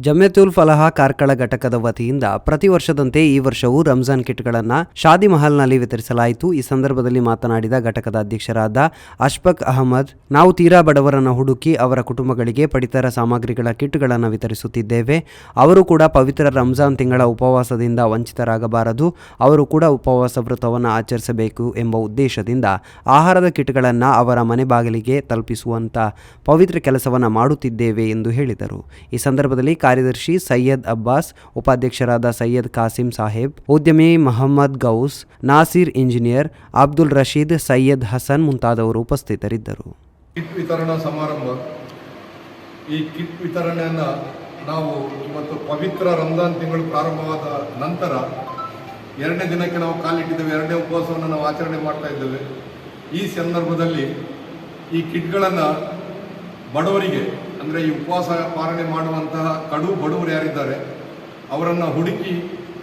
ಜಮ್ಯತುಲ್ ಫಲಹ ಕಾರ್ಕಳ ಘಟಕದ ವತಿಯಿಂದ ಪ್ರತಿ ವರ್ಷದಂತೆ ಈ ವರ್ಷವೂ ರಂಜಾನ್ ಕಿಟ್ಗಳನ್ನು ಶಾದಿ ಮಹಲ್ನಲ್ಲಿ ವಿತರಿಸಲಾಯಿತು. ಈ ಸಂದರ್ಭದಲ್ಲಿ ಮಾತನಾಡಿದ ಘಟಕದ ಅಧ್ಯಕ್ಷರಾದ ಅಶ್ಫಕ್ ಅಹಮದ್, ನಾವು ತೀರಾ ಬಡವರನ್ನು ಹುಡುಕಿ ಅವರ ಕುಟುಂಬಗಳಿಗೆ ಪಡಿತರ ಸಾಮಗ್ರಿಗಳ ಕಿಟ್ಗಳನ್ನು ವಿತರಿಸುತ್ತಿದ್ದೇವೆ. ಅವರು ಕೂಡ ಪವಿತ್ರ ರಂಜಾನ್ ತಿಂಗಳ ಉಪವಾಸದಿಂದ ವಂಚಿತರಾಗಬಾರದು. ಅವರು ಕೂಡ ಉಪವಾಸ ವೃತವನ್ನು ಆಚರಿಸಬೇಕು ಎಂಬ ಉದ್ದೇಶದಿಂದ ಆಹಾರದ ಕಿಟ್ಗಳನ್ನು ಅವರ ಮನೆ ಬಾಗಿಲಿಗೆ ತಲುಪಿಸುವಂಥ ಪವಿತ್ರ ಕೆಲಸವನ್ನು ಮಾಡುತ್ತಿದ್ದೇವೆ ಎಂದು ಹೇಳಿದರು. ಈ ಸಂದರ್ಭದಲ್ಲಿ ಕಾರ್ಯದರ್ಶಿ ಸೈಯದ್ ಅಬ್ಬಾಸ್, ಉಪಾಧ್ಯಕ್ಷರಾದ ಸೈಯದ್ ಕಾಸಿಂ ಸಾಹೇಬ್, ಉದ್ಯಮಿ ಮಹಮ್ಮದ್ ಗೌಸ್, ನಾಸೀರ್ ಇಂಜಿನಿಯರ್, ಅಬ್ದುಲ್ ರಶೀದ್, ಸೈಯದ್ ಹಸನ್ ಮುಂತಾದವರು ಉಪಸ್ಥಿತರಿದ್ದರು. ಕಿಟ್ ವಿತರಣಾ ಸಮಾರಂಭ. ಈ ಕಿಟ್ ವಿತರಣೆಯನ್ನು ನಾವು ಇವತ್ತು ಪವಿತ್ರ ರಂಜಾನ್ ತಿಂಗಳು ಪ್ರಾರಂಭವಾದ ನಂತರ ಎರಡನೇ ದಿನಕ್ಕೆ ನಾವು ಕಾಲಿಟ್ಟಿದ್ದೇವೆ ಎರಡನೇ ಉಪವಾಸವನ್ನು ನಾವು ಆಚರಣೆ ಮಾಡ್ತಾ ಇದ್ದೇವೆ. ಈ ಸಂದರ್ಭದಲ್ಲಿ ಈ ಕಿಟ್ಗಳನ್ನು ಬಡವರಿಗೆ, ಅಂದರೆ ಈ ಉಪವಾಸ ಪಾಲನೆ ಮಾಡುವಂತಹ ಕಡು ಬಡವರು ಯಾರಿದ್ದಾರೆ, ಅವರನ್ನು ಹುಡುಕಿ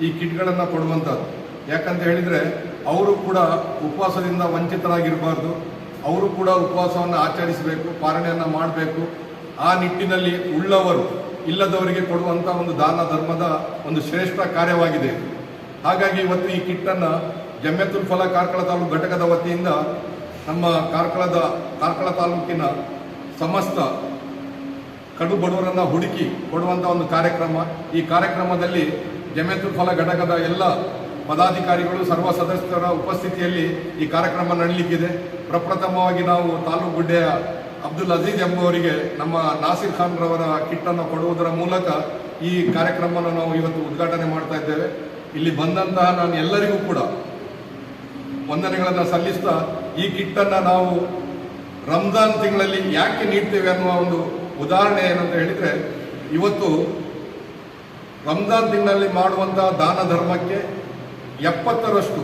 ಈ ಕಿಟ್ಗಳನ್ನು ಕೊಡುವಂಥದ್ದು ಯಾಕಂತ ಹೇಳಿದರೆ, ಅವರು ಕೂಡ ಉಪವಾಸದಿಂದ ವಂಚಿತರಾಗಿರಬಾರ್ದು. ಅವರು ಕೂಡ ಉಪವಾಸವನ್ನು ಆಚರಿಸಬೇಕು, ಪಾಲನೆಯನ್ನು ಮಾಡಬೇಕು. ಆ ನಿಟ್ಟಿನಲ್ಲಿ ಉಳ್ಳವರು, ಇಲ್ಲದವರಿಗೆ ಕೊಡುವಂಥ ಒಂದು ದಾನ ಧರ್ಮದ ಒಂದು ಶ್ರೇಷ್ಠ ಕಾರ್ಯವಾಗಿದೆ. ಹಾಗಾಗಿ ಇವತ್ತು ಈ ಕಿಟ್ಟನ್ನು ಜಮ್ಮೆತುಲ್ ಫಲ ಕಾರ್ಕಳ ತಾಲೂಕು ಘಟಕದ ವತಿಯಿಂದ ನಮ್ಮ ಕಾರ್ಕಳದ, ಕಾರ್ಕಳ ತಾಲೂಕಿನ ಸಮಸ್ತ ಕಡು ಬಡವರನ್ನು ಹುಡುಕಿ ಕೊಡುವಂಥ ಒಂದು ಕಾರ್ಯಕ್ರಮ. ಈ ಕಾರ್ಯಕ್ರಮದಲ್ಲಿ ಜಮೇತು ಫಲ ಘಟಕದ ಎಲ್ಲ ಪದಾಧಿಕಾರಿಗಳು, ಸರ್ವ ಸದಸ್ಯರ ಉಪಸ್ಥಿತಿಯಲ್ಲಿ ಈ ಕಾರ್ಯಕ್ರಮ ನಡೀಲಿಕ್ಕಿದೆ. ಪ್ರಪ್ರಥಮವಾಗಿ ನಾವು ತಾಲೂಕು ಗುಡ್ಡೆಯ ಅಬ್ದುಲ್ ಅಜೀಜ್ ಎಂಬುವರಿಗೆ ನಮ್ಮ ನಾಸಿರ್ ಖಾನ್ ರವರ ಕಿಟ್ಟನ್ನು ಕೊಡುವುದರ ಮೂಲಕ ಈ ಕಾರ್ಯಕ್ರಮವನ್ನು ನಾವು ಇವತ್ತು ಉದ್ಘಾಟನೆ ಮಾಡ್ತಾ ಇದ್ದೇವೆ. ಇಲ್ಲಿ ಬಂದಂತಹ ನಾನು ಎಲ್ಲರಿಗೂ ಕೂಡ ವಂದನೆಗಳನ್ನು ಸಲ್ಲಿಸ್ತಾ ಈ ಕಿಟ್ಟನ್ನು ನಾವು ರಂಜಾನ್ ತಿಂಗಳಲ್ಲಿ ಯಾಕೆ ನೀಡ್ತೇವೆ ಅನ್ನುವ ಒಂದು ಉದಾಹರಣೆ ಏನಂತ ಹೇಳಿದರೆ, ಇವತ್ತು ರಂಜಾನ್ ತಿಂಗಳಲ್ಲಿ ಮಾಡುವಂತಹ ದಾನ ಧರ್ಮಕ್ಕೆ ಎಪ್ಪತ್ತರಷ್ಟು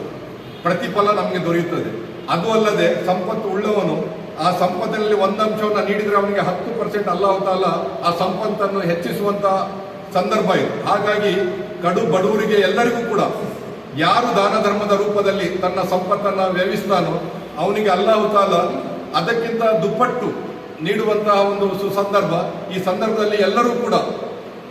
ಪ್ರತಿಫಲ ನಮಗೆ ದೊರೆಯುತ್ತದೆ. ಅದು ಅಲ್ಲದೆ ಸಂಪತ್ತು ಉಳ್ಳವನು ಆ ಸಂಪತ್ತಿನಲ್ಲಿ ಒಂದಂಶವನ್ನು ನೀಡಿದರೆ ಅವನಿಗೆ ಹತ್ತು ಪರ್ಸೆಂಟ್ ಅಲ್ಲಾಹ್ ತಾಲ ಆ ಸಂಪತ್ತನ್ನು ಹೆಚ್ಚಿಸುವಂತ ಸಂದರ್ಭ ಇದು. ಹಾಗಾಗಿ ಕಡು ಬಡವರಿಗೆ ಎಲ್ಲರಿಗೂ ಕೂಡ ಯಾರು ದಾನ ಧರ್ಮದ ರೂಪದಲ್ಲಿ ತನ್ನ ಸಂಪತ್ತನ್ನು ವ್ಯವಿಸ್ತಾನೋ ಅವನಿಗೆ ಅಲ್ಲಾಹ್ ತಾಲ ಅದಕ್ಕಿಂತ ದುಪ್ಪಟ್ಟು ನೀಡುವಂತಹ ಒಂದು ಸುಸಂದರ್ಭ ಈ ಸಂದರ್ಭದಲ್ಲಿ ಎಲ್ಲರೂ ಕೂಡ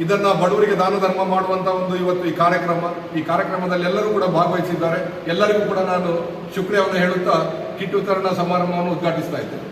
ಇದನ್ನ ಬಡವರಿಗೆ ದಾನ ಧರ್ಮ ಮಾಡುವಂತ ಒಂದು ಇವತ್ತು ಈ ಕಾರ್ಯಕ್ರಮ, ಈ ಕಾರ್ಯಕ್ರಮದಲ್ಲಿ ಎಲ್ಲರೂ ಕೂಡ ಭಾಗವಹಿಸಿದ್ದಾರೆ. ಎಲ್ಲರಿಗೂ ಕೂಡ ನಾನು ಶುಕ್ರಿಯವನ್ನು ಹೇಳುತ್ತಾ ಕಿಟ್ಟು ವಿತರಣಾ ಸಮಾರಂಭವನ್ನು ಉದ್ಘಾಟಿಸ್ತಾ ಇದ್ದೇನೆ.